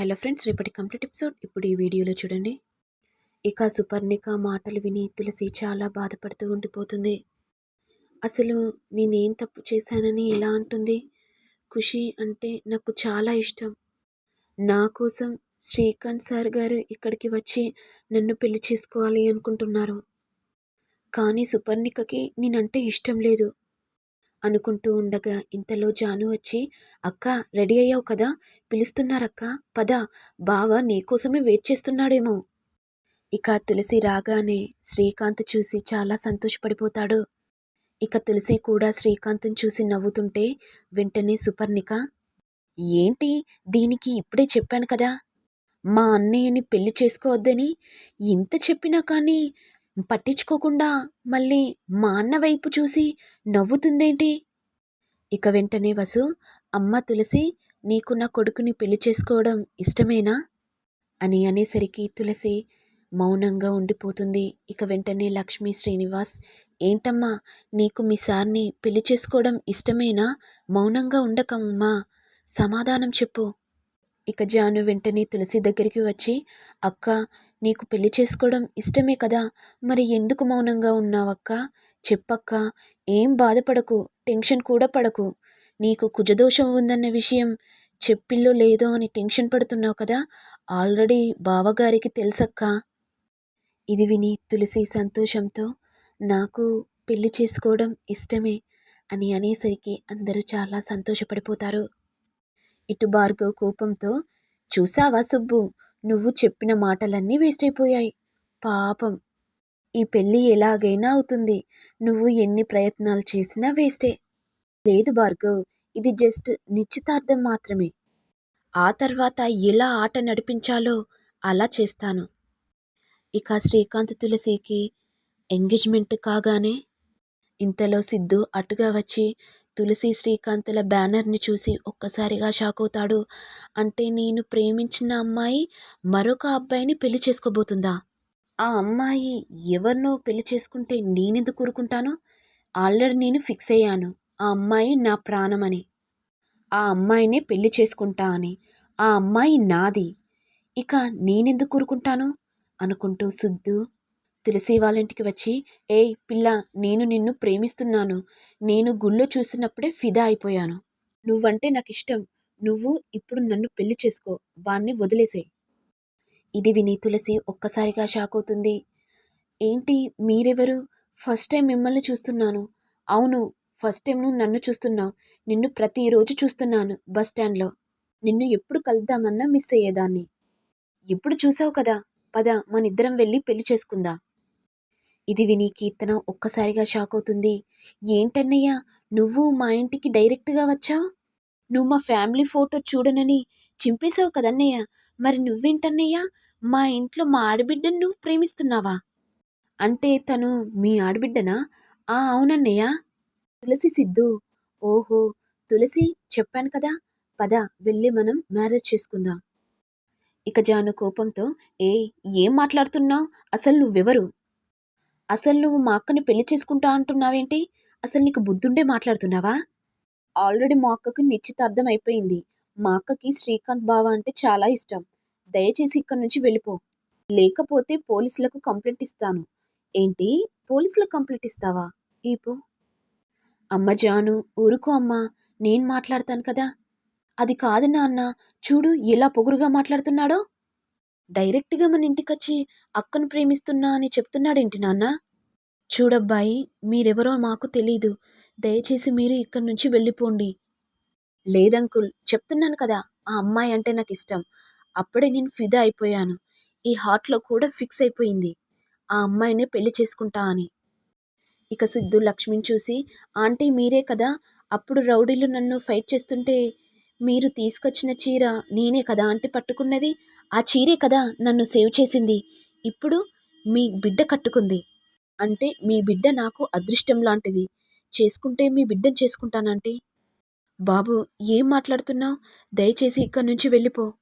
Hello friends రేపటి complete episode. ఇప్పుడు ఈ వీడియోలో చూడండి. ఇక సుపర్ణిక మాటలు విని తులసి చాలా బాధపడుతూ ఉండిపోతుంది. అసలు నేనేం తప్పు చేశానని ఎలా అంటుంది? ఖుషి అంటే నాకు చాలా ఇష్టం. నా కోసం శ్రీకాంత్ సార్ గారు ఇక్కడికి వచ్చి నన్ను పెళ్ళి చేసుకోవాలి అనుకుంటున్నారు. కానీ సుపర్ణికకి నేనంటే ఇష్టం లేదు. అనుకుంటూ ఉండగా ఇంతలో జాను వచ్చి అక్క రెడీ అయ్యావు కదా? పిలుస్తున్నారక్క? పద. బావ నీకోసమే వెయిట్ చేస్తున్నాడేమో. ఇక తులసి రాగానే శ్రీకాంత్ చూసి చాలా సంతోషపడిపోతాడు. ఇక తులసి కూడా శ్రీకాంత్ని చూసి నవ్వుతుంటే వెంటనే సుపర్ణిక ఏంటి? దీనికి ఇప్పుడే చెప్పాను కదా. మా అన్నయ్యని పెళ్ళి చేసుకోవద్దని. ఇంత చెప్పినా కానీ పట్టించుకోకుండా మళ్ళీ మా అన్న వైపు చూసి నవ్వుతుందేంటి? ఇక వెంటనే వసు అమ్మ తులసి నీకు నా కొడుకుని పెళ్ళి చేసుకోవడం ఇష్టమేనా? అని అనేసరికి తులసి మౌనంగా ఉండిపోతుంది. ఇక వెంటనే లక్ష్మీ శ్రీనివాస్ ఏంటమ్మా నీకు మీ సార్ని పెళ్ళి చేసుకోవడం ఇష్టమేనా? మౌనంగా ఉండకమ్మా సమాధానం చెప్పు. ఇక జాను వెంటనే తులసి దగ్గరికి వచ్చి అక్క నీకు పెళ్ళి చేసుకోవడం ఇష్టమే కదా? మరి ఎందుకు మౌనంగా ఉన్నావక్క? చెప్పక్క ఏం బాధపడకు టెన్షన్ కూడా పడకు. నీకు కుజదోషం ఉందన్న విషయం చెప్పిల్లో లేదో అని టెన్షన్ పడుతున్నావు కదా? ఆల్రెడీ బావగారికి తెలుసక్క. ఇది విని తులసి సంతోషంతో నాకు పెళ్ళి చేసుకోవడం ఇష్టమే అని అనేసరికి అందరూ చాలా సంతోషపడిపోతారు. ఇటు భార్గవ్ కోపంతో చూసావా సుబ్బు నువ్వు చెప్పిన మాటలన్నీ వేస్ట్ అయిపోయాయి పాపం ఈ పెళ్ళి ఎలాగైనా అవుతుంది. నువ్వు ఎన్ని ప్రయత్నాలు చేసినా వేస్టే. లేదు భార్గవ్ ఇది జస్ట్ నిశ్చితార్థం మాత్రమే. ఆ తర్వాత ఎలా ఆట నడిపించాలో అలా చేస్తాను. ఇక శ్రీకాంత్ తులసికి ఎంగేజ్మెంట్ కాగానే ఇంతలో సిద్ధు అటుగా వచ్చి తులసి శ్రీకాంత్ల బ్యానర్ని చూసి ఒక్కసారిగా షాక్ అవుతాడు అంటే నేను ప్రేమించిన అమ్మాయి మరొక అబ్బాయిని పెళ్ళి చేసుకోబోతుందా? ఆ అమ్మాయి ఎవరినో పెళ్ళి చేసుకుంటే నేనెందుకు కూరుకుంటాను ఆల్రెడీ నేను ఫిక్స్ అయ్యాను. ఆ అమ్మాయి నా ప్రాణమని. ఆ అమ్మాయినే పెళ్ళి చేసుకుంటా అని. ఆ అమ్మాయి నాది. ఇక నేనెందుకు కూరుకుంటాను అనుకుంటూ సుద్దు తులసి వాళ్ళ ఇంటికి వచ్చి ఏయ్ పిల్ల నేను నిన్ను ప్రేమిస్తున్నాను. నేను గుళ్ళో చూసినప్పుడే ఫిదా అయిపోయాను. నువ్వంటే నాకు ఇష్టం నువ్వు ఇప్పుడు నన్ను పెళ్ళి చేసుకో. వాణ్ణి వదిలేసే ఇది విని తులసి ఒక్కసారిగా షాక్ అవుతుంది. ఏంటి మీరెవరు? ఫస్ట్ టైం మిమ్మల్ని చూస్తున్నాను. అవును ఫస్ట్ టైం నువ్వు నన్ను చూస్తున్నావు. నిన్ను ప్రతిరోజు చూస్తున్నాను బస్ స్టాండ్లో. నిన్ను ఎప్పుడు కలుద్దామన్నా మిస్ అయ్యేదాన్ని. ఎప్పుడు చూసావు కదా? పద మనిద్దరం వెళ్ళి పెళ్ళి చేసుకుందాం. ఇది విని కీర్తన ఒక్కసారిగా షాక్ అవుతుంది ఏంటన్నయ్యా నువ్వు మా ఇంటికి డైరెక్ట్గా వచ్చావు నువ్వు మా ఫ్యామిలీ ఫోటో చూడనని చింపేశావు కదన్నయ్య. మరి నువ్వేంటన్నయ్యా? మా ఇంట్లో మా ఆడబిడ్డను నువ్వు ప్రేమిస్తున్నావా? అంటే తను మీ ఆడబిడ్డనా? ఆ అవునన్నయ్య. తులసి సిద్ధు. ఓహో తులసి చెప్పాను కదా. పద వెళ్ళి మనం మ్యారేజ్ చేసుకుందాం. ఇక జాను కోపంతో ఏ ఏం మాట్లాడుతున్నావు? అసలు నువ్వెవరు? అసలు నువ్వు మా అక్కని పెళ్ళి చేసుకుంటా అంటున్నావేంటి? అసలు నీకు బుద్ధుండే మాట్లాడుతున్నావా? ఆల్రెడీ మా అక్కకు నిశ్చితార్థం అయిపోయింది. మా అక్కకి శ్రీకాంత్ బావ అంటే చాలా ఇష్టం. దయచేసి ఇక్కడి నుంచి వెళ్ళిపో. లేకపోతే పోలీసులకు కంప్లైంట్ ఇస్తాను. ఏంటి? పోలీసులకు కంప్లైంట్ ఇస్తావా? ఈపో. అమ్మ జాను ఊరుకో అమ్మ. నేను మాట్లాడతాను కదా. అది కాదు నాన్న. చూడు ఎలా పొగురుగా మాట్లాడుతున్నాడో. డైరెక్ట్గా మన ఇంటికొచ్చి అక్కను ప్రేమిస్తున్నా అని చెప్తున్నాడేంటి నాన్న? చూడబ్బాయి మీరెవరో మాకు తెలీదు. దయచేసి మీరు ఇక్కడి నుంచి వెళ్ళిపోండి. లేదంకుల్ చెప్తున్నాను కదా ఆ అమ్మాయి అంటే నాకు ఇష్టం అప్పుడే నేను ఫిదా అయిపోయాను. ఈ హార్ట్లో కూడా ఫిక్స్ అయిపోయింది. ఆ అమ్మాయినే పెళ్ళి చేసుకుంటా అని. ఇక సిద్ధు లక్ష్మిని చూసి ఆంటీ మీరే కదా అప్పుడు రౌడీలు నన్ను ఫైట్ చేస్తుంటే మీరు తీసుకొచ్చిన చీర నేనే కదా ఆంటీ పట్టుకున్నది? ఆ చీరే కదా నన్ను సేవ్ చేసింది. ఇప్పుడు మీ బిడ్డ కట్టుకుంది. అంటే మీ బిడ్డ నాకు అదృష్టం లాంటిది. చేసుకుంటే మీ బిడ్డను చేసుకుంటానంటే? బాబు ఏం మాట్లాడుతున్నావు? దయచేసి ఇక్కడి నుంచి వెళ్ళిపో.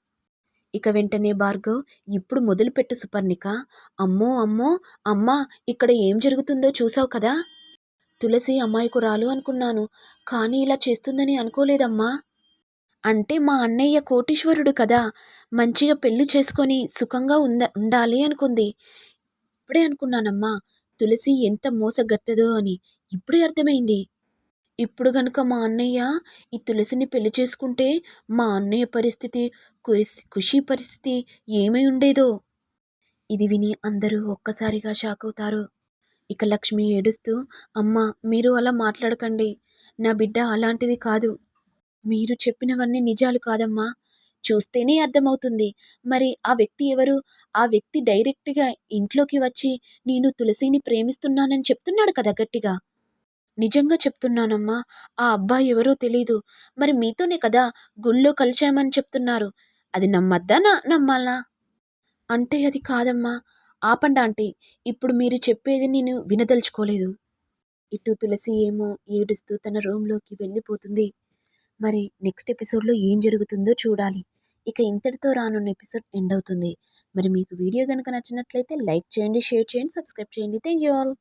ఇక వెంటనే భార్గవ్ ఇప్పుడు మొదలుపెట్టు సుపర్ణిక. అమ్మో అమ్మో అమ్మా ఇక్కడ ఏం జరుగుతుందో చూసావు కదా? తులసి అమ్మాయికు రాలు అనుకున్నాను. కానీ ఇలా చేస్తుందని అనుకోలేదమ్మా. అంటే మా అన్నయ్య కోటీశ్వరుడు కదా మంచిగా పెళ్ళి చేసుకొని సుఖంగా ఉంద ఉండాలి అనుకుంది. ఇప్పుడే అనుకున్నానమ్మా తులసి ఎంత మోసగత్తదో అని. ఇప్పుడే అర్థమైంది. ఇప్పుడు గనుక మా అన్నయ్య ఈ తులసిని పెళ్ళి చేసుకుంటే మా అన్నయ్య పరిస్థితి ఖుషి పరిస్థితి ఏమై ఉండేదో? ఇది విని అందరూ ఒక్కసారిగా షాక్ అవుతారు. ఇక లక్ష్మి ఏడుస్తూ అమ్మ మీరు అలా మాట్లాడకండి. నా బిడ్డ అలాంటిది కాదు. మీరు చెప్పినవన్నీ నిజాలు కాదమ్మా. చూస్తేనే అర్థమవుతుంది. మరి ఆ వ్యక్తి ఎవరు? ఆ వ్యక్తి డైరెక్ట్గా ఇంట్లోకి వచ్చి నేను తులసిని ప్రేమిస్తున్నానని చెప్తున్నాడు కదా గట్టిగా. నిజంగా చెప్తున్నానమ్మా. ఆ అబ్బాయి ఎవరో తెలీదు. మరి మీతోనే కదా గుళ్ళో కలిశామని చెప్తున్నారు. అది నమ్మద్దా నా నమ్మాలా? అంటే అది కాదమ్మా. ఆపండి ఆంటీ. ఇప్పుడు మీరు చెప్పేది నేను వినదలుచుకోలేదు. ఇటు తులసి ఏమో ఏడుస్తూ తన రూమ్లోకి వెళ్ళిపోతుంది. మరి నెక్స్ట్ ఎపిసోడ్లో ఏం జరుగుతుందో చూడాలి. ఇక ఇంతటితో రానున్న ఎపిసోడ్ ఎండ్ అవుతుంది. మరి మీకు వీడియో కనుక నచ్చినట్లయితే లైక్ చేయండి షేర్ చేయండి సబ్స్క్రైబ్ చేయండి. Thank you all.